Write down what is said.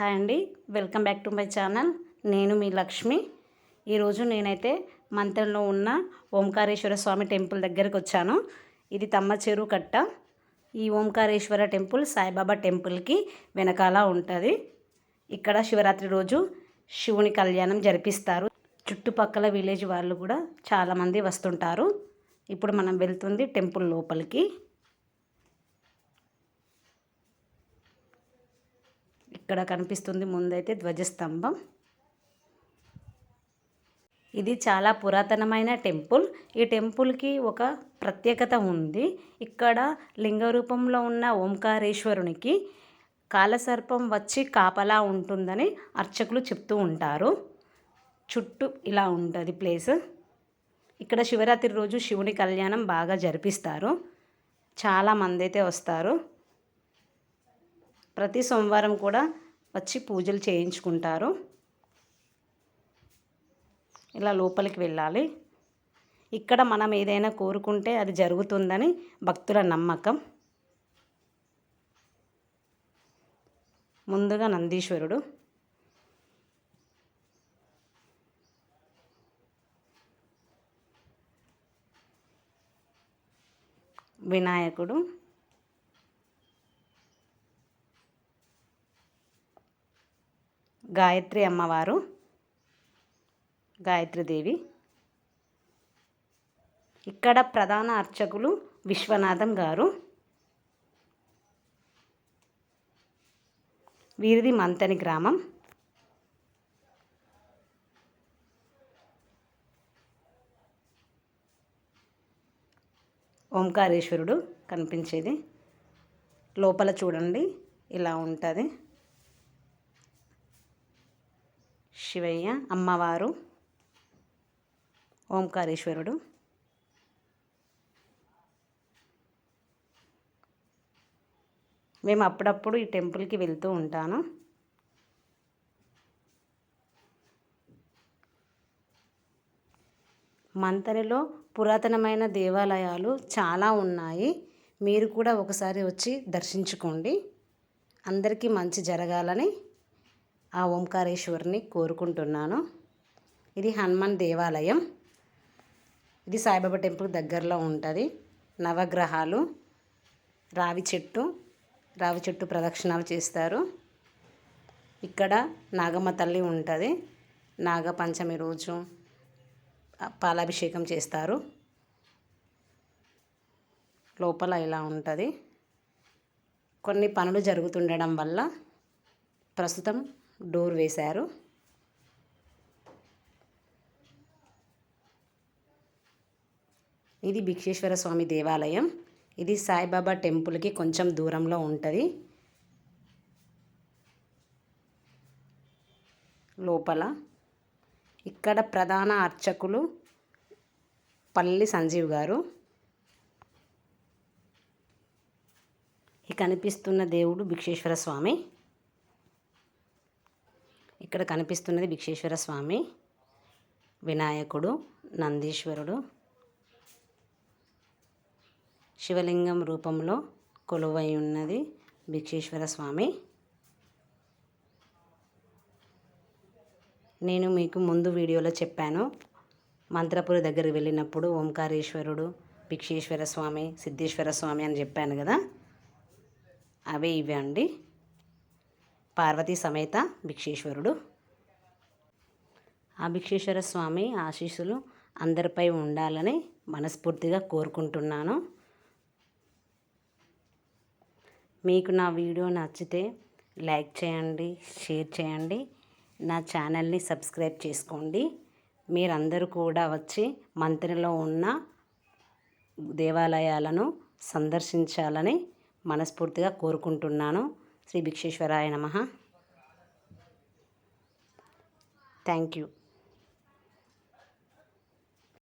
Hi అండి. Welcome back to my channel. నేను మీ లక్ష్మి. ఈరోజు నేనైతే మంతంలో ఉన్న ఓంకారేశ్వర స్వామి టెంపుల్ దగ్గరికి వచ్చాను. ఇది తమ్మ చెరువు కట్ట. ఈ ఓంకారేశ్వర టెంపుల్ సాయిబాబా టెంపుల్కి వెనకాల ఉంటుంది. ఇక్కడ శివరాత్రి రోజు శివుని కళ్యాణం జరిపిస్తారు. చుట్టుపక్కల విలేజ్ వాళ్ళు కూడా చాలామంది వస్తుంటారు. ఇప్పుడు మనం వెళ్తుంది టెంపుల్ లోపలికి. ఇక్కడ కనిపిస్తుంది ముందైతే ధ్వజస్తంభం. ఇది చాలా పురాతనమైన టెంపుల్. ఈ టెంపుల్కి ఒక ప్రత్యేకత ఉంది. ఇక్కడ లింగ రూపంలో ఉన్న ఓంకారేశ్వరునికి కాలసర్పం వచ్చి కాపలా ఉంటుందని అర్చకులు చెప్తూ ఉంటారు. చుట్టూ ఇలా ఉంటుంది ప్లేస్. ఇక్కడ శివరాత్రి రోజు శివుని కళ్యాణం బాగా జరిపిస్తారు. చాలామంది అయితే వస్తారు. ప్రతి సోమవారం కూడా వచ్చి పూజలు చేయించుకుంటారు. ఇలా లోపలికి వెళ్ళాలి. ఇక్కడ మనం ఏదైనా కోరుకుంటే అది జరుగుతుందని భక్తుల నమ్మకం. ముందుగా నందీశ్వరుడు. వినాయకుడు. గాయత్రి అమ్మవారు గాయత్రిదేవి ఇక్కడ ప్రధాన అర్చకులు విశ్వనాథం గారు. వీరిది మంతని గ్రామం. ఓంకారేశ్వరుడు కనిపించేది. లోపల చూడండి ఇలా ఉంటుంది. శివయ్య అమ్మవారు ఓంకారేశ్వరుడు. మేము అప్పుడప్పుడు ఈ టెంపుల్కి వెళ్తూ ఉంటాను. మంతరిలో పురాతనమైన దేవాలయాలు చాలా ఉన్నాయి. మీరు కూడా ఒకసారి వచ్చి దర్శించుకోండి. అందరికీ మంచి జరగాలని ఆ ఓంకారేశ్వరిని కోరుకుంటున్నాను. ఇది హనుమాన్ దేవాలయం. ఇది సాయిబాబా టెంపుల్ దగ్గరలో ఉంటుంది. నవగ్రహాలు రావి చెట్టు రావి చెట్టు ప్రదక్షిణాలు చేస్తారు. ఇక్కడ నాగమ్మ తల్లి ఉంటుంది. నాగపంచమి రోజు పాలాభిషేకం చేస్తారు. లోపల ఇలా ఉంటుంది. కొన్ని పనులు జరుగుతుండడం వల్ల ప్రస్తుతం డోర్ వేశారు. ఇది భిక్షేశ్వర స్వామి దేవాలయం. ఇది సాయిబాబా టెంపుల్కి కొంచెం దూరంలో ఉంటుంది. లోపల ఇక్కడ ప్రధాన అర్చకులు పల్లి సంజీవ్ గారు. ఈ కనిపిస్తున్న దేవుడు భిక్షేశ్వర స్వామి. ఇక్కడ కనిపిస్తున్నది భిక్షేశ్వర స్వామి వినాయకుడు నందీశ్వరుడు. శివలింగం రూపంలో కొలువై ఉన్నది భిక్షేశ్వర స్వామి. నేను మీకు ముందు వీడియోలో చెప్పాను మంత్రపురి దగ్గరికి వెళ్ళినప్పుడు ఓంకారేశ్వరుడు భిక్షేశ్వర స్వామి సిద్ధేశ్వర స్వామి అని చెప్పాను కదా? అవే ఇవే అండి. పార్వతీ సమేత భిక్షేశ్వరుడు. ఆ భిక్షేశ్వర స్వామి ఆశీస్సులు అందరిపై ఉండాలని మనస్ఫూర్తిగా కోరుకుంటున్నాను. మీకు నా వీడియో నచ్చితే లైక్ చేయండి షేర్ చేయండి నా ఛానల్ని సబ్స్క్రైబ్ చేసుకోండి. మీరందరూ కూడా వచ్చి మంత్రిలో ఉన్న దేవాలయాలను సందర్శించాలని మనస్ఫూర్తిగా కోరుకుంటున్నాను. శ్రీ భిక్షేశ్వరాయ నమ. Thank you